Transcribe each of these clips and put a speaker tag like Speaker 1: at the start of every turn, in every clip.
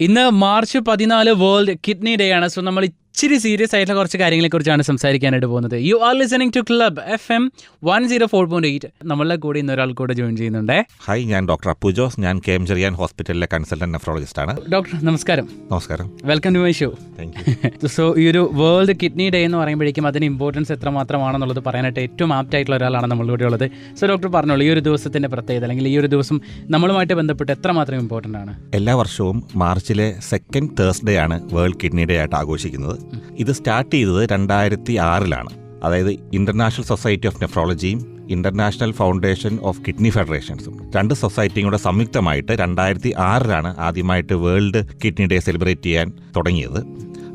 Speaker 1: ഇന്ന് മാർച്ച് പതിനാല് world kidney day ആണ്. സോ നമ്മൾ ഇച്ചിരി സീരിയസ് ആയിട്ടുള്ള കുറച്ച് കാര്യങ്ങളെ കുറിച്ചാണ് സംസാരിക്കാനായിട്ട് പോകുന്നത്. You are listening to club F M one zero four point eight നമ്മളെ കൂടെ ഇന്ന് ഒരാൾ കൂടെ ജോയിൻ ചെയ്യുന്നുണ്ട്.
Speaker 2: ഹൈ ഞാൻ ഡോക്ടർ അപ്പു ജോസ്. ഞാൻ കെ എം ചെറിയാൻ ഹോസ്പിറ്റലിലെ കൺസൾട്ടന്റ് നെഫ്രോളജിസ്റ്റ് ആണ്.
Speaker 1: ഡോക്ടർ നമസ്കാരം.
Speaker 2: നമസ്കാരം.
Speaker 1: Welcome to my show so ഈ ഒരു വേൾഡ് കിഡ്നി ഡേ എന്ന് പറയുമ്പോഴേക്കും അതിന് ഇമ്പോർട്ടൻസ് എത്രമാത്രമാണെന്നുള്ളത് പറയാനായിട്ട് ഏറ്റവും ആപ്റ്റ് ആയിട്ടുള്ള ഒരാളാണ് നമ്മളുടെ കൂടെ ഉള്ളത്. സോ ഡോക്ടർ പറഞ്ഞോളൂ ഈ ഒരു ദിവസത്തിന്റെ പ്രത്യേകത അല്ലെങ്കിൽ ഈ ഒരു ദിവസം നമ്മളുമായിട്ട് ബന്ധപ്പെട്ട് എത്രമാത്രം ഇമ്പോർട്ടന്റ് ആണ്?
Speaker 2: എല്ലാ വർഷവും മാർച്ചിലെ സെക്കൻഡ് തേഴ്സ്ഡേ ആണ് വേൾഡ് കിഡ്നി ഡേ ആയിട്ട് ആഘോഷിക്കുന്നത്. ഇത് സ്റ്റാർട്ട് ചെയ്തത് രണ്ടായിരത്തി ആറിലാണ് അതായത് ഇന്റർനാഷണൽ സൊസൈറ്റി ഓഫ് നെഫ്രോളജിയും ഇന്റർനാഷണൽ ഫൗണ്ടേഷൻ ഓഫ് കിഡ്നി ഫെഡറേഷൻസും. രണ്ട് സൊസൈറ്റിയും കൂടെ സംയുക്തമായിട്ട് രണ്ടായിരത്തി ആറിലാണ് ആദ്യമായിട്ട് വേൾഡ് കിഡ്നി ഡേ സെലിബ്രേറ്റ് ചെയ്യാൻ തുടങ്ങിയത്.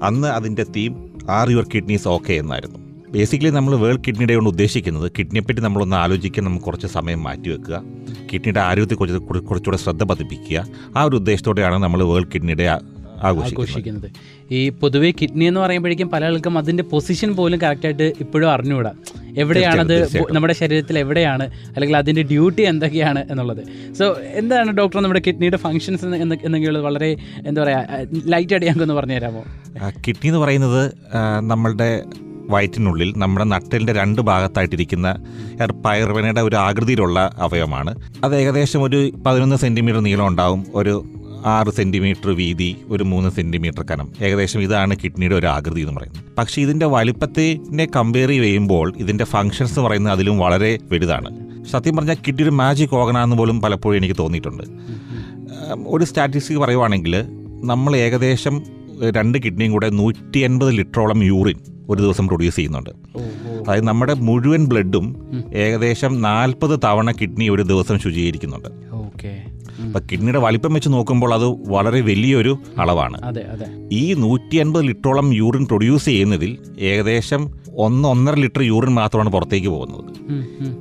Speaker 2: അന്ന് അതിന്റെ theme are your kidneys okay എന്നായിരുന്നു. ബേസിക്കലി നമ്മൾ വേൾഡ് കിഡ്നി ഡേ കൊണ്ട് ഉദ്ദേശിക്കുന്നത് കിഡ്നിയെ പറ്റി നമ്മളൊന്ന് ആലോചിക്കാൻ നമുക്ക് കുറച്ച് സമയം മാറ്റിവെക്കുക കിഡ്നിയുടെ ആരോഗ്യത്തെക്കുറിച്ച് കുറ- കുറച്ചുകൂടെ ശ്രദ്ധ പതിപ്പിക്കുക. ആ ഒരു ഉദ്ദേശത്തോടെയാണ് നമ്മൾ വേൾഡ് കിഡ്നി ഡേ ആഘോഷിക്കുന്നത്.
Speaker 1: ഈ പൊതുവേ കിഡ്നി എന്ന് പറയുമ്പോഴേക്കും പല ആൾക്കും അതിന്റെ പൊസിഷൻ പോലും കറക്റ്റായിട്ട് ഇപ്പോഴും അറിഞ്ഞുകൂടാ. എവിടെയാണത്. നമ്മുടെ ശരീരത്തിൽ എവിടെയാണ് അല്ലെങ്കിൽ അതിന്റെ ഡ്യൂട്ടി എന്തൊക്കെയാണ് എന്നുള്ളത്. സോ എന്താണ് ഡോക്ടർ നമ്മുടെ കിഡ്നിയുടെ ഫങ്ഷൻസ് എന്തെങ്കിലും വളരെ എന്താ പറയുക ലൈറ്റ് ആയിട്ട് ഞങ്ങൾക്ക് പറഞ്ഞു തരാമോ?
Speaker 2: കിഡ്നി എന്ന് പറയുന്നത് നമ്മളുടെ വയറ്റിനുള്ളിൽ നമ്മുടെ നട്ടലിന്റെ രണ്ട് ഭാഗത്തായിട്ടിരിക്കുന്ന പയർവനയുടെ ഒരു ആകൃതിയിലുള്ള അവയവമാണ്. അത് ഏകദേശം ഒരു പതിനൊന്ന് സെന്റിമീറ്റർ നീളം ഉണ്ടാവും. ഒരു ആറ് സെന്റിമീറ്റർ വീതി ഒരു മൂന്ന് സെന്റിമീറ്റർ കനം. ഏകദേശം ഇതാണ് കിഡ്നിയുടെ ഒരു ആകൃതി എന്ന് പറയുന്നത്. പക്ഷേ ഇതിന്റെ വലിപ്പത്തിനെ കമ്പയർ ചെയ്യുമ്പോൾ ഇതിന്റെ ഫങ്ഷൻസ് എന്ന് പറയുന്നത് അതിലും വളരെ വലുതാണ്. സത്യം പറഞ്ഞാൽ കിഡ്നി ഒരു മാജിക് ഓർഗനാന്ന് പോലും പലപ്പോഴും എനിക്ക് തോന്നിയിട്ടുണ്ട്. ഒരു സ്റ്റാറ്റിസ്റ്റിക് പറയുവാണെങ്കിൽ നമ്മൾ ഏകദേശം രണ്ട് കിഡ്നിയും കൂടെ നൂറ്റി എൺപത് ലിറ്ററോളം യൂറിൻ ഒരു ദിവസം പ്രൊഡ്യൂസ് ചെയ്യുന്നുണ്ട്. അതായത് നമ്മുടെ മുഴുവൻ ബ്ലഡും ഏകദേശം നാൽപ്പത് തവണ കിഡ്നി ഒരു ദിവസം ശുചീകരിക്കുന്നുണ്ട്.
Speaker 1: ഓക്കെ.
Speaker 2: അപ്പം കിഡ്നിയുടെ വലിപ്പം വെച്ച് നോക്കുമ്പോൾ അത് വളരെ വലിയൊരു അളവാണ്. ഈ നൂറ്റി അൻപത് ലിറ്ററോളം യൂറിൻ പ്രൊഡ്യൂസ് ചെയ്യുന്നതിൽ ഏകദേശം ഒന്ന് ഒന്നര ലിറ്റർ യൂറിൻ മാത്രമാണ് പുറത്തേക്ക് പോകുന്നത്.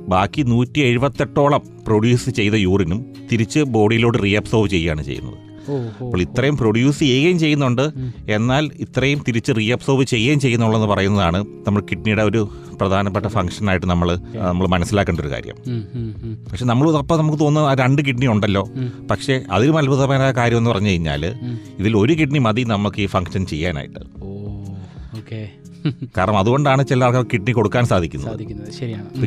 Speaker 2: ബാക്കി നൂറ്റി എഴുപത്തെട്ടോളം പ്രൊഡ്യൂസ് ചെയ്ത യൂറിനും തിരിച്ച് ബോഡിയിലോട്ട് റീഅബ്സോർവ് ചെയ്യുകയാണ് ചെയ്യുന്നത്. അപ്പോൾ ഇത്രയും പ്രൊഡ്യൂസ് ചെയ്യുകയും ചെയ്യുന്നുണ്ട്. എന്നാൽ ഇത്രയും തിരിച്ച് റീഅബ്സോർവ് ചെയ്യുകയും ചെയ്യുന്നുള്ളെന്ന് പറയുന്നതാണ് നമ്മൾ കിഡ്നിയുടെ ഒരു പ്രധാനപ്പെട്ട ഫംഗ്ഷനായിട്ട് നമ്മൾ നമ്മൾ മനസ്സിലാക്കേണ്ട ഒരു കാര്യം. പക്ഷെ നമ്മൾ അപ്പോൾ നമുക്ക് തോന്നുന്ന ആ രണ്ട് കിഡ്നി ഉണ്ടല്ലോ. പക്ഷേ അതിലും അത്ഭുതമായ കാര്യം എന്ന് പറഞ്ഞു കഴിഞ്ഞാൽ ഇതിൽ ഒരു കിഡ്നി മതി നമുക്ക് ഈ ഫംഗ്ഷൻ ചെയ്യാനായിട്ട്. കാരണം അതുകൊണ്ടാണ് ചില ആൾക്കാർ കിഡ്നി കൊടുക്കാൻ സാധിക്കുന്നത്.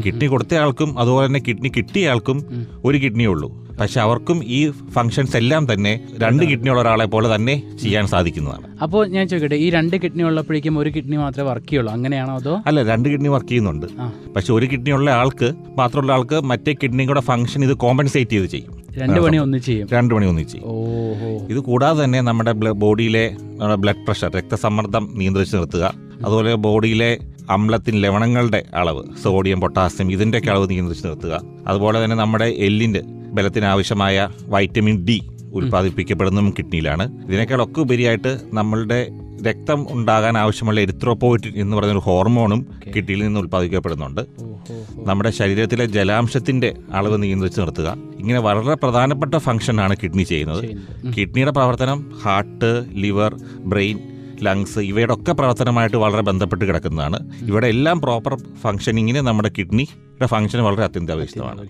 Speaker 2: കിഡ്നി കൊടുത്ത ആൾക്കും അതുപോലെ തന്നെ കിഡ്നി കിട്ടിയ ആൾക്കും ഒരു കിഡ്നിയേ ഉള്ളൂ. പക്ഷെ അവർക്കും ഈ ഫങ്ഷൻസ് എല്ലാം തന്നെ രണ്ട് കിഡ്നി ഉള്ള ഒരാളെ പോലെ തന്നെ ചെയ്യാൻ സാധിക്കുന്നതാണ്.
Speaker 1: അപ്പോൾ ഞാൻ ചോദിക്കട്ടെ ഈ രണ്ട് കിഡ്നി ഉള്ളപ്പോഴേക്കും ഒരു കിഡ്നി മാത്രമേ വർക്ക് ചെയ്യുള്ളൂ അങ്ങനെയാണോ അതോ?
Speaker 2: അല്ല രണ്ട് കിഡ്നി വർക്ക് ചെയ്യുന്നുണ്ട്. പക്ഷെ ഒരു കിഡ്നി ഉള്ള ആൾക്ക് മാത്രമുള്ള ആൾക്ക് മറ്റേ കിഡ്നിയുടെ ഫംഗ്ഷൻ ഇത് കോമ്പൻസേറ്റ് ചെയ്ത് ചെയ്യും.
Speaker 1: രണ്ട് പണി ഒന്ന് ചെയ്യും.
Speaker 2: രണ്ട് മണി ഒന്നിച്ച് ചെയ്യും. ഇത് കൂടാതെ തന്നെ നമ്മുടെ ബോഡിയിലെ ബ്ലഡ് പ്രഷർ രക്തസമ്മർദ്ദം നിയന്ത്രിച്ച് നിർത്തുക. അതുപോലെ ബോഡിയിലെ അമ്ലത്തിൻ ലവണങ്ങളുടെ അളവ് സോഡിയം പൊട്ടാസ്യം ഇതിന്റെയൊക്കെ അളവ് നിയന്ത്രിച്ച് നിർത്തുക. അതുപോലെ തന്നെ നമ്മുടെ എല്ലിന്റെ ബലത്തിന് ആവശ്യമായ വൈറ്റമിൻ ഡി ഉൽപ്പാദിപ്പിക്കപ്പെടുന്നതും കിഡ്നിയിലാണ്. ഇതിനേക്കാളൊക്കെ ഉപരിയായിട്ട് നമ്മളുടെ രക്തം ഉണ്ടാകാൻ ആവശ്യമുള്ള എരിത്രോപോയിറ്റിൻ എന്ന് പറയുന്ന ഒരു ഹോർമോണും കിഡ്നിയിൽ നിന്ന് ഉൽപ്പാദിക്കപ്പെടുന്നുണ്ട്. നമ്മുടെ ശരീരത്തിലെ ജലാംശത്തിന്റെ അളവ് നിയന്ത്രിച്ച് നിർത്തുക. ഇങ്ങനെ വളരെ പ്രധാനപ്പെട്ട ഫംഗ്ഷനാണ് കിഡ്നി ചെയ്യുന്നത്. കിഡ്നിയുടെ പ്രവർത്തനം ഹാർട്ട് ലിവർ ബ്രെയിൻ ലങ്സ് ഇവയുടെ ഒക്കെ പ്രവർത്തനമായിട്ട് വളരെ ബന്ധപ്പെട്ട് കിടക്കുന്നതാണ്. ഇവിടെ എല്ലാം പ്രോപ്പർ ഫംഗ്ഷനിങ്ങിന് നമ്മുടെ കിഡ്നിയുടെ ഫംഗ്ഷൻ വളരെ അത്യന്താപേക്ഷിതമാണ്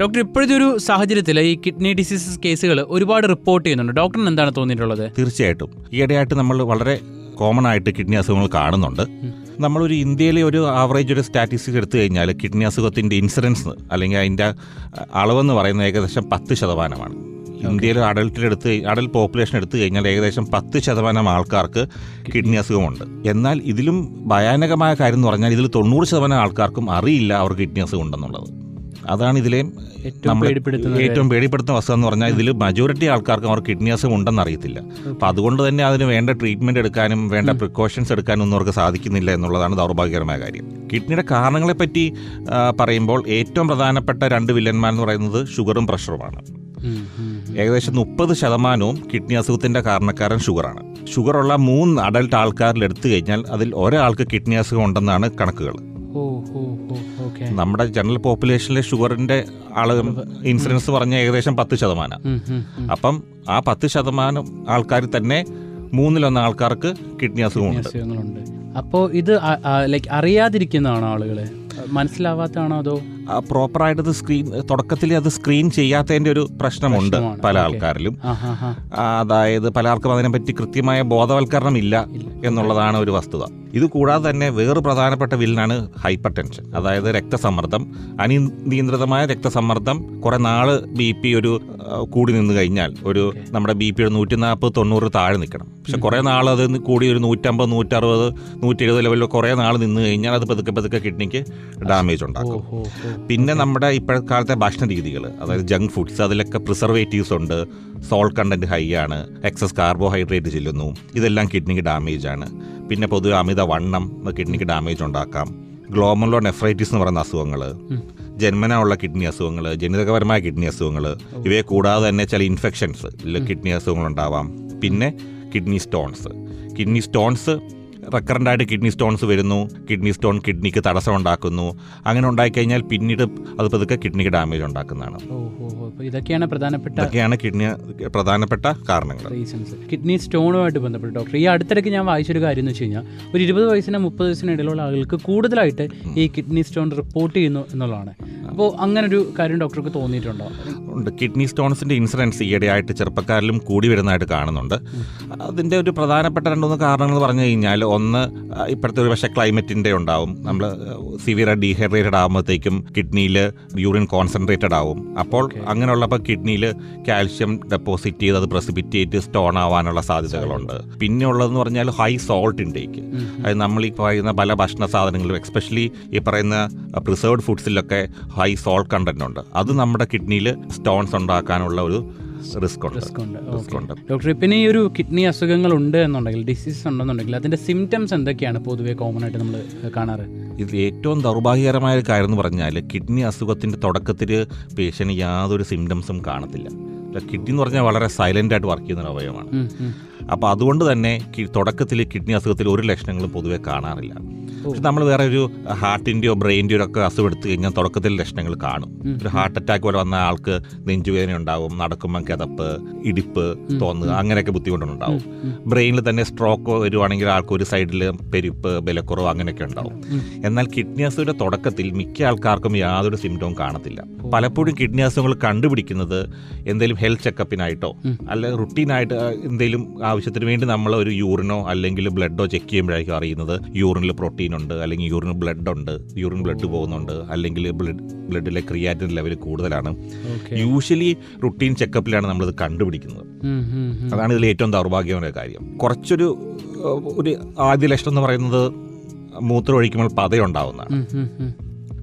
Speaker 1: ഡോക്ടർ ഇപ്പോഴത്തെ ഒരു സാഹചര്യത്തിൽ ഈ കിഡ്നി ഡിസീസസ് കേസുകൾ ഒരുപാട് റിപ്പോർട്ട് ചെയ്യുന്നുണ്ട്. ഡോക്ടറിന് എന്താണ് തോന്നിയിട്ടുള്ളത്?
Speaker 2: തീർച്ചയായിട്ടും. ഈയിടെയായിട്ട് നമ്മൾ വളരെ കോമൺ ആയിട്ട് കിഡ്നി അസുഖങ്ങൾ കാണുന്നുണ്ട്. നമ്മളൊരു ഇന്ത്യയിലെ ഒരു ആവറേജ് ഒരു സ്റ്റാറ്റിസ്റ്റിക് എടുത്തു കഴിഞ്ഞാൽ കിഡ്നി അസുഖത്തിന്റെ ഇൻസിഡൻസ് അല്ലെങ്കിൽ അതിന്റെ അളവെന്ന് പറയുന്നത് ഏകദേശം പത്ത് ശതമാനമാണ്. ഇന്ത്യയിലെ അഡൽട്ടിൽ എടുത്ത് അഡൽട്ട് പോപ്പുലേഷൻ എടുത്തു കഴിഞ്ഞാൽ ഏകദേശം പത്ത് ശതമാനം ആൾക്കാർക്ക് കിഡ്നി അസുഖമുണ്ട്. എന്നാൽ ഇതിലും ഭയാനകമായ കാര്യം എന്ന് പറഞ്ഞാൽ ഇതിൽ തൊണ്ണൂറ് ശതമാനം ആൾക്കാർക്കും അറിയില്ല അവർക്ക് കിഡ്നി അസുഖം ഉണ്ടെന്നുള്ളത് അതാണ് ഇതിലെ
Speaker 1: ഏറ്റവും പേടിപ്പെടുത്തുന്ന
Speaker 2: വസ്തു എന്ന് പറഞ്ഞാൽ ഇതിൽ മജോറിറ്റി ആൾക്കാർക്ക് അവർ കിഡ്നി അസുഖം ഉണ്ടെന്ന് അറിയത്തില്ല അപ്പം അതുകൊണ്ട് തന്നെ അതിന് വേണ്ട ട്രീറ്റ്മെന്റ് എടുക്കാനും വേണ്ട പ്രിക്കോഷൻസ് എടുക്കാനും ഒന്നും അവർക്ക് സാധിക്കുന്നില്ല എന്നുള്ളതാണ് ദൗർഭാഗ്യകരമായ കാര്യം. കിഡ്നിയുടെ കാരണങ്ങളെ പറ്റി പറയുമ്പോൾ ഏറ്റവും പ്രധാനപ്പെട്ട രണ്ട് വില്ലന്മാർ എന്ന് പറയുന്നത് ഷുഗറും പ്രഷറുമാണ്. ഏകദേശം മുപ്പത് ശതമാനവും കിഡ്നി അസുഖത്തിന്റെ കാരണക്കാരൻ ഷുഗറാണ്. ഷുഗറുള്ള മൂന്ന് അഡൽട്ട് ആൾക്കാരിൽ എടുത്തു കഴിഞ്ഞാൽ അതിൽ ഒരാൾക്ക് കിഡ്നി അസുഖം ഉണ്ടെന്നാണ് കണക്കുകൾ നമ്മുടെ ജനറൽ പോപ്പുലേഷനിലെ ഷുഗറിന്റെ ആൾ ഇൻസിഡൻസ് പറഞ്ഞ ഏകദേശം പത്ത് ശതമാനം. അപ്പം ആ പത്ത് ശതമാനം ആൾക്കാർ തന്നെ മൂന്നിലൊന്ന് ആൾക്കാർക്ക് കിഡ്നി അസുഖമുണ്ട്.
Speaker 1: അപ്പോ അപ്പോൾ ഇത് ലൈക്ക് അറിയാതിരിക്കുന്നതാണോ ആളുകളെ? മനസ്സിലാവാത്തതാണോ അതോ
Speaker 2: പ്രോപ്പറായിട്ട് അത് സ്ക്രീൻ തുടക്കത്തിൽ അത് സ്ക്രീൻ ചെയ്യാത്തതിന്റെ ഒരു പ്രശ്നമുണ്ട് പല ആൾക്കാരിലും. അതായത് പല ആൾക്കും അതിനെപ്പറ്റി കൃത്യമായ ബോധവൽക്കരണം ഇല്ല. എന്നുള്ളതാണ് ഒരു വസ്തുത. ഇത് കൂടാതെ തന്നെ വേറെ പ്രധാനപ്പെട്ട വില്ലനാണ് ഹൈപ്പർ ടെൻഷൻ അതായത് രക്തസമ്മർദ്ദം. അനിയന്ത്രിതമായ രക്തസമ്മർദ്ദം കുറെ നാൾ ബി പി ഒരു കൂടി നിന്ന് കഴിഞ്ഞാൽ ഒരു നമ്മുടെ ബി പി ഒരു നൂറ്റി നാൽപ്പത് തൊണ്ണൂറ് താഴെ നിൽക്കണം. പക്ഷെ കുറെ നാൾ അത് കൂടി ഒരു നൂറ്റമ്പത് നൂറ്ററുപത് നൂറ്റി എഴുപത് ലെവലിൽ കുറെ നാൾ നിന്ന് കഴിഞ്ഞാൽ അത് പതുക്കെ പതുക്കെ കിഡ്നിക്ക് ഡാമേജ് ഉണ്ടാക്കും. പിന്നെ നമ്മുടെ ഇപ്പോഴത്തെ ഭക്ഷണ രീതികൾ അതായത് ജങ്ക് ഫുഡ്സ് അതിലൊക്കെ പ്രിസർവേറ്റീവ്സ് ഉണ്ട്. സോൾട്ട് കണ്ടന്റ് ഹൈ ആണ്. എക്സസ് കാർബോഹൈഡ്രേറ്റ് ചെല്ലുന്നു. ഇതെല്ലാം കിഡ്നിക്ക് ഡാമേജ് ആണ്. പിന്നെ പൊതുവെ അമിത വണ്ണം കിഡ്നിക്ക് ഡാമേജ് ഉണ്ടാക്കാം. ഗ്ലോമലോ നെഫ്രൈറ്റിസ് എന്ന് പറയുന്ന അസുഖങ്ങൾ. ജന്മന ഉള്ള കിഡ്നി അസുഖങ്ങൾ ജനിതകപരമായ കിഡ്നി അസുഖങ്ങൾ ഇവയെ കൂടാതെ തന്നെ ചില ഇൻഫെക്ഷൻസ് കിഡ്നി അസുഖങ്ങൾ ഉണ്ടാവാം പിന്നെ kidney stones kidney stones recurrent ആയിട്ട് കിഡ്നി സ്റ്റോൺസ് വരുന്നു. കിഡ്നി സ്റ്റോൺ കിഡ്നിക്ക് തടസ്സം ഉണ്ടാക്കുന്നു. അങ്ങനെ ഉണ്ടായിക്കഴിഞ്ഞാൽ പിന്നീട് അത് പതുക്കെ കിഡ്നിക്ക് ഡാമേജ് ഉണ്ടാക്കുന്നതാണ്.
Speaker 1: ഇതൊക്കെയാണ് പ്രധാനപ്പെട്ട
Speaker 2: ഇതൊക്കെയാണ് കിഡ്നി പ്രധാനപ്പെട്ട കാരണങ്ങൾ.
Speaker 1: റീസൺസ് കിഡ്നി സ്റ്റോണുമായിട്ട് ബന്ധപ്പെട്ട് ഡോക്ടർ ഈ അടുത്തിടയ്ക്ക് ഞാൻ വായിച്ചൊരു കാര്യം എന്ന് വെച്ച് കഴിഞ്ഞാൽ ഒരു ഇരുപത് വയസ്സിന് മുപ്പത് വയസ്സിന് ഇടയിലുള്ള ആളുകൾക്ക് കൂടുതലായിട്ട് ഈ കിഡ്നി സ്റ്റോൺ റിപ്പോർട്ട് ചെയ്യുന്നു എന്നുള്ളതാണ്. അപ്പോൾ അങ്ങനെ ഒരു കാര്യം ഡോക്ടർക്ക് തോന്നിയിട്ടുണ്ടോ?
Speaker 2: ഉണ്ട്. കിഡ്നി സ്റ്റോൺസിന്റെ ഇൻസിഡൻസ് ഈയിടെയായിട്ട് ചെറുപ്പക്കാരിലും കൂടി വരുന്നതായിട്ട് കാണുന്നുണ്ട്. അതിന്റെ ഒരു പ്രധാനപ്പെട്ട രണ്ടുമൂന്ന് കാരണങ്ങൾ പറഞ്ഞു കഴിഞ്ഞാൽ ഒന്ന് ഇപ്പോഴത്തെ ഒരു പക്ഷേ ക്ലൈമറ്റിന്റെ ഉണ്ടാവും. നമ്മൾ സിവിയർ ഡീഹൈഡ്രേറ്റഡ് ആകുമ്പോഴത്തേക്കും കിഡ്നിയിൽ യൂറിൻ കോൺസെൻട്രേറ്റഡ് ആവും. അപ്പോൾ അങ്ങനെയുള്ളപ്പോൾ കിഡ്നിയിൽ കാൽഷ്യം ഡെപ്പോസിറ്റ് ചെയ്ത് അത് പ്രസിപിറ്റേറ്റ് സ്റ്റോൺ ആവാനുള്ള സാധ്യതകളുണ്ട്. പിന്നെ ഉള്ളതെന്ന് പറഞ്ഞാൽ ഹൈ സോൾട്ട് ഇൻടേക്ക്. അത് നമ്മൾ ഈ പറയുന്ന പല ഭക്ഷണ സാധനങ്ങളിലും എക്സ്പെഷ്യലി ഈ പറയുന്ന പ്രിസേർവ്ഡ് ഫുഡ്സിലൊക്കെ ഹൈ സോൾട്ട് കണ്ടന്റ് ഉണ്ട്. അത് നമ്മുടെ കിഡ്നിയിൽ സ്റ്റോൺസ് ഉണ്ടാക്കാനുള്ള ഒരു റിസ്ക് ഉണ്ട്.
Speaker 1: ഡോക്ടർ പിന്നെ ഈ ഒരു കിഡ്നി അസുഖങ്ങൾ ഉണ്ട് എന്നുണ്ടെങ്കിൽ ഡിസീസ് ഉണ്ടെന്നുണ്ടെങ്കിൽ അതിന്റെ സിംറ്റംസ് എന്തൊക്കെയാണ് പൊതുവേ കോമൺ ആയിട്ട് നമ്മൾ കാണാറ്?
Speaker 2: ഇത് ഏറ്റവും ദൗർഭാഗ്യകരമായ ഒരു കാര്യം എന്ന് പറഞ്ഞാൽ കിഡ്നി അസുഖത്തിന്റെ തുടക്കത്തിൽ പേഷ്യന് യാതൊരു സിംറ്റംസും കാണത്തില്ല. കിഡ്നി എന്ന് പറഞ്ഞാൽ വളരെ സൈലന്റ് ആയിട്ട് വർക്ക് ചെയ്യുന്ന ഒരു അവയവമാണ്. അപ്പോൾ അതുകൊണ്ട് തന്നെ തുടക്കത്തിൽ കിഡ്നി അസുഖത്തിൽ ഒരു ലക്ഷണങ്ങളും പൊതുവെ കാണാറില്ല. പക്ഷെ നമ്മൾ വേറെ ഒരു ഹാർട്ടിന്റെയോ ബ്രെയിന്റെയോ ഒക്കെ അസുഖം എടുത്തു കഴിഞ്ഞാൽ തുടക്കത്തിൽ ലക്ഷണങ്ങൾ കാണും. ഒരു ഹാർട്ട് അറ്റാക്ക് പോലെ വന്ന ആൾക്ക് നെഞ്ചുവേദന ഉണ്ടാവും നടക്കുമ്പോൾ കിതപ്പ് ഇടിപ്പ് തോന്നുക അങ്ങനെയൊക്കെ ബുദ്ധിമുട്ടുണ്ടാവും. ബ്രെയിനിൽ തന്നെ സ്ട്രോക്ക് വരുവാണെങ്കിൽ ആൾക്ക് ഒരു സൈഡിൽ പെരുപ്പ് ബലക്കുറവ് അങ്ങനെയൊക്കെ ഉണ്ടാവും. എന്നാൽ കിഡ്നി അസുഖയുടെ തുടക്കത്തിൽ മിക്ക ആൾക്കാർക്കും യാതൊരു സിംറ്റവും കാണത്തില്ല. പലപ്പോഴും കിഡ്നി അസുഖങ്ങൾ കണ്ടുപിടിക്കുന്നത് എന്തെങ്കിലും ഹെൽത്ത് ചെക്കപ്പിനായിട്ടോ അല്ലെങ്കിൽ റുട്ടീനായിട്ട് എന്തെങ്കിലും ആവശ്യത്തിന് വേണ്ടി നമ്മൾ ഒരു യൂറിനോ അല്ലെങ്കിൽ ബ്ലഡോ ചെക്ക് ചെയ്യുമ്പോഴായിരിക്കും അറിയുന്നത്. യൂറിനിൽ പ്രോട്ടീൻ ഉണ്ട് അല്ലെങ്കിൽ യൂറിന് ബ്ലഡ് ഉണ്ട് യൂറിൻ ബ്ലഡ് പോകുന്നുണ്ട് അല്ലെങ്കിൽ ബ്ലഡ് ബ്ലഡിലെ ക്രിയാറ്റിൻ ലെവൽ കൂടുതലാണ്. യൂഷ്വലി റുട്ടീൻ ചെക്കപ്പിലാണ് നമ്മളിത് കണ്ടുപിടിക്കുന്നത്. അതാണ് ഇതിൽ ഏറ്റവും ദൗർഭാഗ്യമായ കാര്യം. കുറച്ചൊരു ഒരു ആദ്യ ലക്ഷണം എന്ന് പറയുന്നത് മൂത്രം ഒഴിക്കുമ്പോൾ പതയുണ്ടാവുന്നതാണ്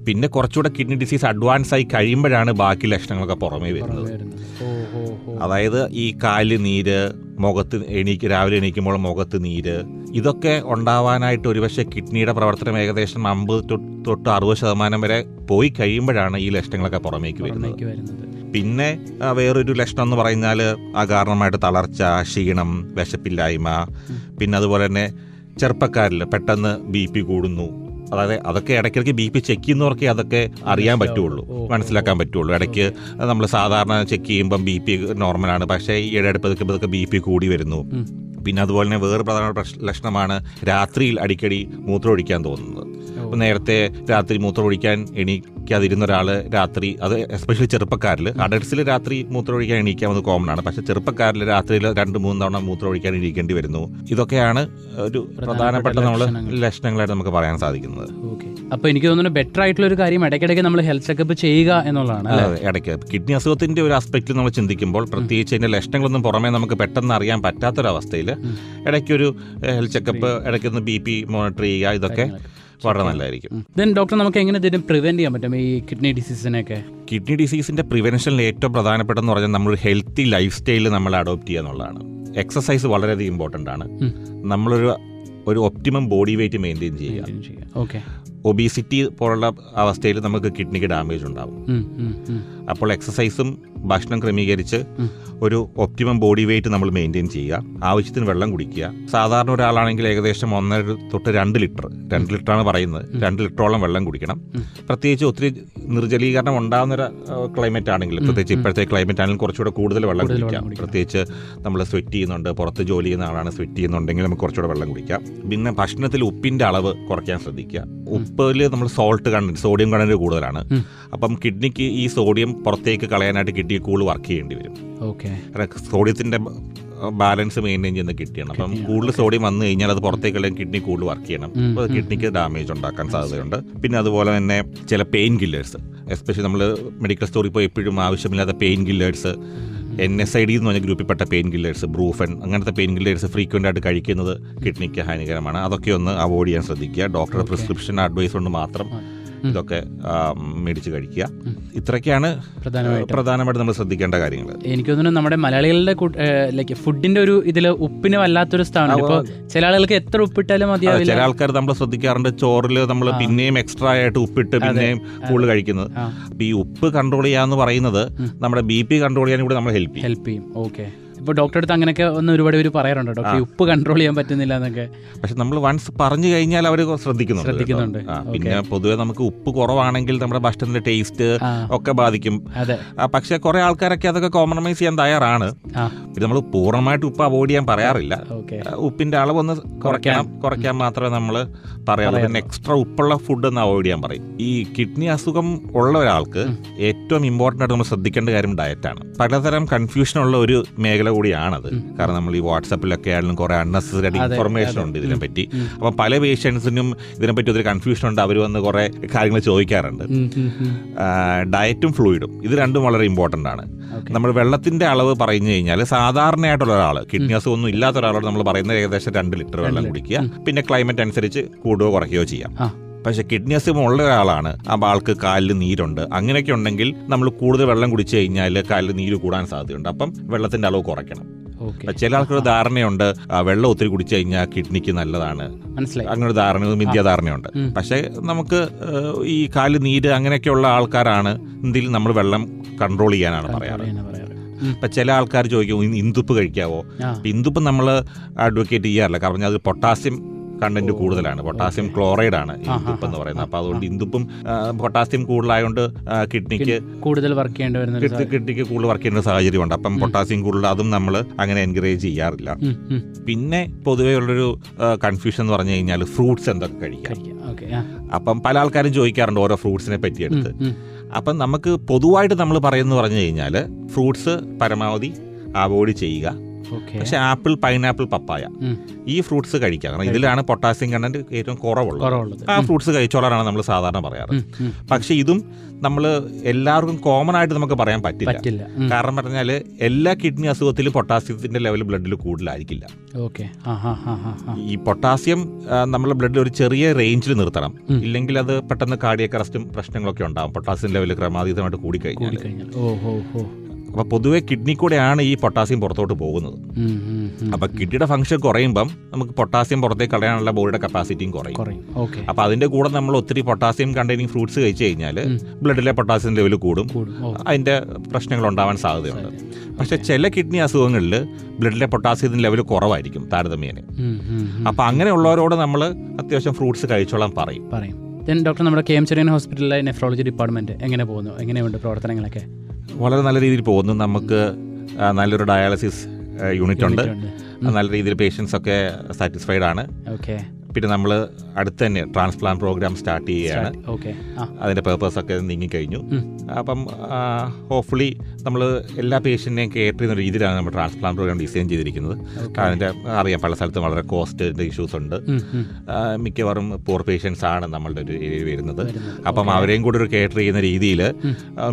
Speaker 2: പിന്നെ കുറച്ചുകൂടെ കിഡ്നി ഡിസീസ് അഡ്വാൻസ് ആയി കഴിയുമ്പോഴാണ് ബാക്കി ലക്ഷണങ്ങളൊക്കെ പുറമേ വരുന്നത്. അതായത് ഈ കാൽ നീര് മുഖത്ത് എണീക്ക് രാവിലെ എണീക്കുമ്പോൾ മുഖത്ത് നീര്. ഇതൊക്കെ ഉണ്ടാവാനായിട്ട് ഒരുപക്ഷെ കിഡ്നിയുടെ പ്രവർത്തനം ഏകദേശം അമ്പത് തൊട്ട് അറുപത് ശതമാനം വരെ പോയി കഴിയുമ്പോഴാണ് ഈ ലക്ഷണങ്ങളൊക്കെ പുറമേക്ക് വരുന്നത്. പിന്നെ വേറൊരു ലക്ഷണം എന്ന് പറഞ്ഞാൽ അകാരണമായിട്ട് തളർച്ച ക്ഷീണം വിശപ്പില്ലായ്മ. പിന്നെ അതുപോലെ തന്നെ ചെറുപ്പക്കാരിൽ പെട്ടെന്ന് ബി പി കൂടുന്നു. അതായത് അതൊക്കെ ഇടയ്ക്കിടയ്ക്ക് ബി പി ചെക്ക് ചെയ്യുന്നവർക്ക് അതൊക്കെ അറിയാൻ പറ്റുള്ളൂ മനസ്സിലാക്കാൻ പറ്റുള്ളൂ. ഇടയ്ക്ക് നമ്മൾ സാധാരണ ചെക്ക് ചെയ്യുമ്പം ബി പി നോർമലാണ് പക്ഷേ ഈ ഇടയ്ക്ക് പതുക്കെ പതുക്കെ ബി പി കൂടി വരുന്നു. പിന്നെ അതുപോലെ തന്നെ വേറെ പ്രധാന ലക്ഷണമാണ് രാത്രിയിൽ അടിക്കടി മൂത്രം ഒഴിക്കാൻ തോന്നുന്നത്. നേരത്തെ രാത്രി മൂത്രം ഒഴിക്കാൻ എണീക്കാതിരുന്ന ഒരാൾ രാത്രി അത് എസ്പെഷ്യലി ചെറുപ്പക്കാരിൽ അഡൽട്സിൽ രാത്രി മൂത്രം ഒഴിക്കാൻ അത് കോമൺ ആണ്. പക്ഷെ ചെറുപ്പക്കാരിൽ രാത്രിയിൽ രണ്ട് മൂന്ന് തവണ മൂത്രം ഒഴിക്കാൻ എണീക്കേണ്ടി വരുന്നു. ഇതൊക്കെയാണ് ഒരു പ്രധാനപ്പെട്ട നമ്മൾ. ലക്ഷണങ്ങളായിട്ട് നമുക്ക് പറയാൻ സാധിക്കുന്നത്.
Speaker 1: ഓക്കെ. അപ്പൊ എനിക്ക് തോന്നുന്നു ബെറ്റർ ആയിട്ടുള്ള ഒരു കാര്യം ഇടയ്ക്കിടയ്ക്ക് നമ്മൾ ഹെൽത്ത് ചെക്കപ്പ് ചെയ്യുക എന്നുള്ളതാണ്
Speaker 2: ഇടയ്ക്ക് കിഡ്നി അസുഖത്തിന്റെ ഒരു ആസ്പെക്റ്റിൽ നമ്മൾ ചിന്തിക്കുമ്പോൾ പ്രത്യേകിച്ച് അതിന്റെ ലക്ഷണങ്ങളൊന്നും പുറമേ നമുക്ക് പെട്ടെന്ന് അറിയാൻ പറ്റാത്തൊരവസ്ഥയിൽ ഇടയ്ക്കൊരു ഹെൽത്ത് ചെക്കപ്പ് ഇടയ്ക്കൊന്ന് ബി പി മോണിറ്റർ ചെയ്യുക ഇതൊക്കെ. വളരെ നല്ലതായിരിക്കും.
Speaker 1: ദെൻ ഡോക്ടർ നമുക്ക് എങ്ങനെ ഇതിനെ പ്രിവെന്റ് ചെയ്യാൻ പറ്റും? ഈ കിഡ്നി ഡിസീസിനൊക്കെ
Speaker 2: കിഡ്നി ഡിസീസിന്റെ പ്രിവെൻഷനിൽ ഏറ്റവും പ്രധാനപ്പെട്ടെന്ന് പറഞ്ഞാൽ നമ്മൾ ഹെൽത്തി ലൈഫ് സ്റ്റൈൽ നമ്മൾ അഡോപ്റ്റ് ചെയ്യുക എന്നുള്ളതാണ്. എക്സസൈസ് വളരെയധികം ഇമ്പോർട്ടന്റ് ആണ്. നമ്മളൊരു ഒരു ഒപ്റ്റിമം ബോഡി വെയിറ്റ് മെയിന്റെയിൻ ചെയ്യുക.
Speaker 1: ഓക്കെ
Speaker 2: ഒബീസിറ്റി പോലുള്ള അവസ്ഥയിൽ നമുക്ക് കിഡ്നിക്ക് ഡാമേജ് ഉണ്ടാവും. അപ്പോൾ എക്സസൈസും ഭക്ഷണം ക്രമീകരിച്ച് ഒരു ഒപ്റ്റിമം ബോഡി വെയിറ്റ് നമ്മൾ മെയിന്റെയിൻ ചെയ്യുക. ആവശ്യത്തിന് വെള്ളം കുടിക്കുക. സാധാരണ ഒരാളാണെങ്കിൽ ഏകദേശം ഒന്നര തൊട്ട് രണ്ട് ലിറ്റർ രണ്ട് ലിറ്ററാണ് പറയുന്നത്. രണ്ട് ലിറ്ററോളം വെള്ളം കുടിക്കണം. പ്രത്യേകിച്ച് ഒത്തിരി നിർജലീകരണം ഉണ്ടാകുന്ന ഒരു ക്ലൈമറ്റ് ആണെങ്കിൽ പ്രത്യേകിച്ച് ഇപ്പോഴത്തെ ക്ലൈമറ്റ് ആണെങ്കിൽ കുറച്ചുകൂടെ കൂടുതൽ വെള്ളം കുടിക്കാം. പ്രത്യേകിച്ച് നമ്മൾ സ്വെറ്റ് ചെയ്യുന്നുണ്ട് പുറത്ത് ജോലി ചെയ്യുന്ന ആളാണ് സ്വെറ്റ് ചെയ്യുന്നുണ്ടെങ്കിൽ നമുക്ക് കുറച്ചുകൂടെ വെള്ളം കുടിക്കാം. പിന്നെ ഭക്ഷണത്തിൽ ഉപ്പിന്റെ അളവ് കുറയ്ക്കാൻ ശ്രദ്ധിക്കുക. ഉപ്പിൽ നമ്മൾ സോൾട്ട് കണ്ടന്റ് സോഡിയം കണ്ടന്റ് കൂടുതലാണ്. അപ്പം കിഡ്നിക്ക് ഈ സോഡിയം പുറത്തേക്ക് കളയാനായിട്ട് കിഡ്നി കൂടുതൽ വർക്ക് ചെയ്യേണ്ടി വരും.
Speaker 1: ഓക്കെ
Speaker 2: കാരണം സോഡിയത്തിന്റെ ബാലൻസ് മെയിന്റെയിൻ ചെയ്യുന്ന കിഡ്നിയാണ് അപ്പം. കൂടുതൽ സോഡിയം വന്നു കഴിഞ്ഞാൽ അത് പുറത്തേക്ക് കളയാൻ കിഡ്നി കൂടുതൽ വർക്ക് ചെയ്യണം. അപ്പോൾ കിഡ്നിക്ക് ഡാമേജ് ഉണ്ടാക്കാൻ സാധ്യതയുണ്ട്. പിന്നെ അതുപോലെ തന്നെ ചില പെയിൻ കില്ലേഴ്സ് എസ്പെഷ്യലി നമ്മൾ മെഡിക്കൽ സ്റ്റോറിൽ പോയി എപ്പോഴും ആവശ്യമില്ലാത്ത pain killers N S I D എന്ന് പറഞ്ഞ ഗ്രൂപ്പിൽപ്പെട്ട പെയിൻ കില്ലേഴ്സ് ബ്രൂഫൻ അങ്ങനത്തെ പെയിൻ കില്ലേഴ്സ് ഫ്രീക്വന്റ് ആയിട്ട് കഴിക്കുന്നത് കിഡ്നിക്ക് ഹാനികരമാണ്. അതൊക്കെ ഒന്ന് അവോയ്ഡ് ചെയ്യാൻ ശ്രദ്ധിക്കുക. ഡോക്ടറുടെ പ്രിസ്ക്രിപ്ഷൻ അഡ്വൈസ് കൊണ്ട് മാത്രം. ഇതൊക്കെ മേടിച്ച് കഴിക്കുക.
Speaker 1: ഇത്രയ്ക്കാണ്
Speaker 2: ഇത്രയൊക്കെയാണ്
Speaker 1: പ്രധാനമായിട്ട്.
Speaker 2: നമ്മൾ ശ്രദ്ധിക്കേണ്ട കാര്യങ്ങൾ.
Speaker 1: എനിക്ക് തോന്നുന്നു നമ്മുടെ മലയാളികളുടെ ലൈക്ക് ഫുഡിന്റെ ഒരു ഇതിൽ ഉപ്പിന് വല്ലാത്തൊരു സ്ഥാനം ഇപ്പോൾ ചില ആളുകൾക്ക് എത്ര ഉപ്പിട്ടാലും
Speaker 2: മതിയാവില്ല. ചില ആൾക്കാർ നമ്മൾ ശ്രദ്ധിക്കാറുണ്ട് ചോറിൽ നമ്മൾ. പിന്നെയും എക്സ്ട്രാ ആയിട്ട് ഉപ്പിട്ട് പിന്നെയും കൂടുതൽ കഴിക്കുന്നത്. അപ്പൊ ഈ ഉപ്പ് കൺട്രോൾ ചെയ്യാന്ന് പറയുന്നത് നമ്മുടെ ബി പി കൺട്രോൾ ചെയ്യാൻ കൂടി നമ്മൾ ഹെൽപ്പ് ചെയ്യും.
Speaker 1: ഹെൽപ്പ് ചെയ്യും. ഓക്കെ ഇപ്പോൾ ഡോക്ടറെ അടുത്ത് അങ്ങനെയൊക്കെ ഒന്ന് ഒരുപാട് പേര് പറയാറുണ്ട് ഡോക്ടർ ഉപ്പ് കൺട്രോൾ ചെയ്യാൻ പറ്റുന്നില്ല എന്നൊക്കെ.
Speaker 2: പക്ഷെ നമ്മൾ വൺസ് പറഞ്ഞു കഴിഞ്ഞാൽ അവർ ശ്രദ്ധിക്കുന്നുണ്ട്
Speaker 1: ശ്രദ്ധിക്കുന്നുണ്ട്.
Speaker 2: പിന്നെ പൊതുവെ നമുക്ക് ഉപ്പ് കുറവാണെങ്കിൽ നമ്മുടെ ഭക്ഷണത്തിന്റെ ടേസ്റ്റ് ഒക്കെ ബാധിക്കും.
Speaker 1: അതെ.
Speaker 2: പക്ഷെ കുറെ ആൾക്കാരൊക്കെ അതൊക്കെ കോംപ്രമൈസ് ചെയ്യാൻ തയ്യാറാണ്. പിന്നെ നമ്മൾ പൂർണമായിട്ട് ഉപ്പ് അവോയ്ഡ് ചെയ്യാൻ പറയാറില്ല. ഉപ്പിന്റെ ഉപ്പിന്റെ അളവ് ഒന്ന് കുറയ്ക്കണം. കുറയ്ക്കാൻ മാത്രമേ നമ്മൾ പറയാറുള്ളൂ. പിന്നെ എക്സ്ട്രാ ഉപ്പുള്ള ഫുഡ് ഒന്ന് അവോയ്ഡ് ചെയ്യാൻ പറയും. ഈ കിഡ്നി അസുഖം ഉള്ള ഒരാൾക്ക് ഏറ്റവും ഇമ്പോർട്ടന്റ് ആയിട്ട് നമ്മൾ ശ്രദ്ധിക്കേണ്ട കാര്യം ഡയറ്റാണ് പലതരം കൺഫ്യൂഷൻ ഉള്ള ഒരു മേഖല കൂടിയാണത്. കാരണം നമ്മൾ ഈ വാട്സപ്പിലൊക്കെ ആയാലും കുറേ അൺനെസറി ഇൻഫർമേഷൻ ഉണ്ട് ഇതിനെപ്പറ്റി.
Speaker 1: പറ്റി
Speaker 2: അപ്പം പല പേഷ്യൻസിനും ഇതിനെപ്പറ്റി ഒത്തിരി കൺഫ്യൂഷൻ ഉണ്ട്. അവർ വന്ന് കുറെ കാര്യങ്ങൾ ചോദിക്കാറുണ്ട്. ഡയറ്റും ഫ്ലൂയിഡും ഇത് രണ്ടും വളരെ ഇമ്പോർട്ടന്റ് ആണ്. നമ്മൾ വെള്ളത്തിന്റെ അളവ് പറഞ്ഞു കഴിഞ്ഞാൽ സാധാരണയായിട്ടുള്ള ഒരാൾ കിഡ്നി അസുഖം ഒന്നും ഇല്ലാത്ത ഒരാളോട് നമ്മൾ പറയുന്നത് ഏകദേശം രണ്ട് ലിറ്റർ വെള്ളം കുടിക്കുക. പിന്നെ ക്ലൈമറ്റ് അനുസരിച്ച് കൂടുകയോ കുറയ്ക്കുകയോ ചെയ്യാം. പക്ഷെ കിഡ്നി അസുഖം ഉള്ള ഒരാളാണ്. ആ ആൾക്ക് കാലിൽ നീരുണ്ട്. അങ്ങനെയൊക്കെ ഉണ്ടെങ്കിൽ നമ്മൾ കൂടുതൽ വെള്ളം കുടിച്ചു കഴിഞ്ഞാൽ കാലിൽ നീര് കൂടാൻ സാധ്യതയുണ്ട്. അപ്പം വെള്ളത്തിന്റെ അളവ് കുറയ്ക്കണം. ചില ആൾക്കൊരു ധാരണയുണ്ട് വെള്ളം ഒത്തിരി കുടിച്ചു കഴിഞ്ഞാൽ കിഡ്നിക്ക് നല്ലതാണ്.
Speaker 1: മനസ്സിലായി.
Speaker 2: അങ്ങനെ ഒരു ധാരണ മിഥ്യ ധാരണയുണ്ട്. പക്ഷെ നമുക്ക് ഈ കാൽ നീര് അങ്ങനെയൊക്കെയുള്ള ആൾക്കാരാണ് എന്തെങ്കിലും നമ്മൾ വെള്ളം കൺട്രോൾ ചെയ്യാനാണ് പറയാറ്. ഇപ്പം ചില ആൾക്കാർ ചോദിക്കും ഇന്ദുപ്പ് കഴിക്കാവോ? ഇന്ദുപ്പ് നമ്മൾ അഡ്വക്കേറ്റ് ചെയ്യാറില്ല. കാരണം അത് പൊട്ടാസ്യം കണ്ടന്റ് കൂടുതലാണ്. പൊട്ടാസ്യം ക്ലോറൈഡ് ആണ് ഇന്ദുപ്പ് എന്ന് പറയുന്നത്.
Speaker 1: അപ്പൊ
Speaker 2: അപ്പോൾ അതുകൊണ്ട് ഇന്ദുപ്പും പൊട്ടാസ്യം കൂടുതലായതുകൊണ്ട് കിഡ്നിക്ക്
Speaker 1: കൂടുതൽ വർക്ക് ചെയ്യേണ്ടി വരുന്ന
Speaker 2: കിഡ്നിക്ക് കൂടുതൽ വർക്ക് ചെയ്യുന്ന സാഹചര്യമുണ്ട്. അപ്പം പൊട്ടാസ്യം കൂടുതൽ അതും നമ്മൾ അങ്ങനെ എൻകറേജ് ചെയ്യാറില്ല. പിന്നെ പൊതുവേ ഉള്ളൊരു കൺഫ്യൂഷൻ എന്ന് പറഞ്ഞു കഴിഞ്ഞാൽ ഫ്രൂട്ട്സ് എന്തൊക്കെ കഴിക്കാം. അപ്പം പല ആൾക്കാരും ചോദിക്കാറുണ്ട് ഓരോ ഫ്രൂട്ട്സിനെ പറ്റിയെടുത്ത്. അപ്പം നമുക്ക് പൊതുവായിട്ട് നമ്മൾ പറയുന്നത് പറഞ്ഞു കഴിഞ്ഞാൽ ഫ്രൂട്ട്സ് പരമാവധി അവോയ്ഡ് ചെയ്യുക. പക്ഷെ ആപ്പിൾ പൈനാപ്പിൾ പപ്പായ. ഈ ഫ്രൂട്ട്സ് കഴിക്കാം. കാരണം ഇതിലാണ് പൊട്ടാസ്യം കണ്ടന്റ് ഏറ്റവും കുറവുള്ളത്. ആ ഫ്രൂട്ട്സ് കഴിച്ചോളാനാണ് നമ്മൾ സാധാരണ പറയാറ്. പക്ഷെ ഇതും നമ്മൾ എല്ലാവർക്കും കോമൺ ആയിട്ട് നമുക്ക് പറയാൻ പറ്റില്ല. കാരണം പറഞ്ഞാൽ എല്ലാ കിഡ്നി അസുഖത്തിലും പൊട്ടാസ്യത്തിന്റെ ലെവൽ ബ്ലഡിൽ കൂടുതലായിരിക്കില്ല. ഈ പൊട്ടാസ്യം നമ്മളെ ബ്ലഡിൽ ഒരു ചെറിയ റേഞ്ചിൽ നിർത്തണം. ഇല്ലെങ്കിൽ അത് പെട്ടെന്ന് കാർഡിയക് അറസ്റ്റും പ്രശ്നങ്ങളൊക്കെ ഉണ്ടാകും പൊട്ടാസ്യം ലെവൽ ക്രമാതീതമായിട്ട് കൂടിക്കഴിഞ്ഞാൽ
Speaker 1: കൂടിക്കഴിഞ്ഞാൽ ഓ ഹോ ഹോ
Speaker 2: അപ്പൊ പൊതുവെ കിഡ്നി കൂടെയാണ് ഈ പൊട്ടാസ്യം പുറത്തോട്ട് പോകുന്നത്. അപ്പോൾ കിഡ്നിയുടെ ഫംഗ്ഷൻ കുറയുമ്പം നമുക്ക് പൊട്ടാസ്യം പുറത്തേക്ക് കളയാനുള്ള ബോഡിയുടെ കപ്പാസിറ്റിയും കുറയും.
Speaker 1: കുറയും. ഓക്കെ
Speaker 2: അപ്പൊ അതിന്റെ കൂടെ നമ്മൾ ഒത്തിരി പൊട്ടാസ്യം കണ്ടെയ്നിങ് ഫ്രൂട്ട്സ് കഴിച്ചു കഴിഞ്ഞാൽ ബ്ലഡിലെ പൊട്ടാസ്യം ലെവൽ കൂടും. അതിന്റെ പ്രശ്നങ്ങൾ ഉണ്ടാവാൻ സാധ്യതയുണ്ട്. പക്ഷെ ചില കിഡ്നി അസുഖങ്ങളിൽ ബ്ലഡിലെ പൊട്ടാസ്യത്തിന് ലെവൽ കുറവായിരിക്കും താരതമ്യേന. അപ്പോൾ അങ്ങനെയുള്ളവരോട് നമ്മൾ അത്യാവശ്യം ഫ്രൂട്ട്സ് കഴിച്ചോളാൻ പറയും.
Speaker 1: ഡോക്ടർ നമ്മുടെ കെ എം ചെറിയൻ ഹോസ്പിറ്റലിലെ നെഫ്രോളജി ഡിപ്പാർട്ട്മെന്റ് എങ്ങനെ പോകുന്നു? എങ്ങനെയുണ്ട് പ്രവർത്തനങ്ങളൊക്കെ?
Speaker 2: വളരെ നല്ല രീതിയിൽ പോകുന്നു. നമുക്ക് നല്ലൊരു ഡയാലിസിസ് യൂണിറ്റ് ഉണ്ട്. നല്ല രീതിയിൽ പേഷ്യൻസ് ഒക്കെ സാറ്റിസ്ഫൈഡ് ആണ്.
Speaker 1: ഓക്കെ
Speaker 2: പിന്നെ നമ്മൾ അടുത്ത് തന്നെ ട്രാൻസ്പ്ലാന്റ് പ്രോഗ്രാം സ്റ്റാർട്ട് ചെയ്യുകയാണ്. അതിന്റെ പേർപ്പസ് ഒക്കെ നീങ്ങിക്കഴിഞ്ഞു. അപ്പം ഹോപ്പ്ഫുള്ളി നമ്മൾ എല്ലാ പേഷ്യന്റിനെയും കെയർ ചെയ്യുന്ന രീതിയിലാണ് നമ്മൾ ട്രാൻസ്പ്ലാന്റ് പ്രോഗ്രാം ഡിസൈൻ ചെയ്തിരിക്കുന്നത്. അതിന്റെ അറിയാം പല സ്ഥലത്തും വളരെ കോസ്റ്റിന്റെ ഇഷ്യൂസ് ഉണ്ട്. മിക്കവാറും പൂർ പേഷ്യൻസ് ആണ് നമ്മളുടെ ഒരു ഏരിയയിൽ വരുന്നത്. അപ്പം അവരെയും കൂടി ഒരു കെയർ ചെയ്യുന്ന രീതിയിൽ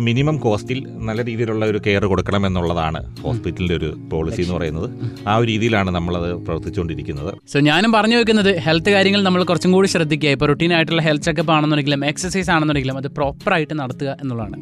Speaker 2: മിനിമം കോസ്റ്റിൽ നല്ല രീതിയിലുള്ള ഒരു കെയർ കൊടുക്കണം എന്നുള്ളതാണ് ഹോസ്പിറ്റലിന്റെ ഒരു പോളിസി എന്ന് പറയുന്നത്. ആ ഒരു രീതിയിലാണ് നമ്മളത് പ്രവർത്തിച്ചുകൊണ്ടിരിക്കുന്നത്.
Speaker 1: സോ ഞാനും പറഞ്ഞു വെക്കുന്നത് ഹെൽത്ത് കാര്യങ്ങൾ നമ്മൾ കുറച്ചും കൂടി ശ്രദ്ധിക്കുക. ഇപ്പോൾ റുട്ടീൻ ആയിട്ടുള്ള ഹെൽത്ത് ചെക്കപ്പ് ആണെന്നുണ്ടെങ്കിലും എക്സസൈസ് ആണെന്നുണ്ടെങ്കിലും അത് പ്രോപ്പറായിട്ട് നടത്തുക എന്നുള്ളതാണ്.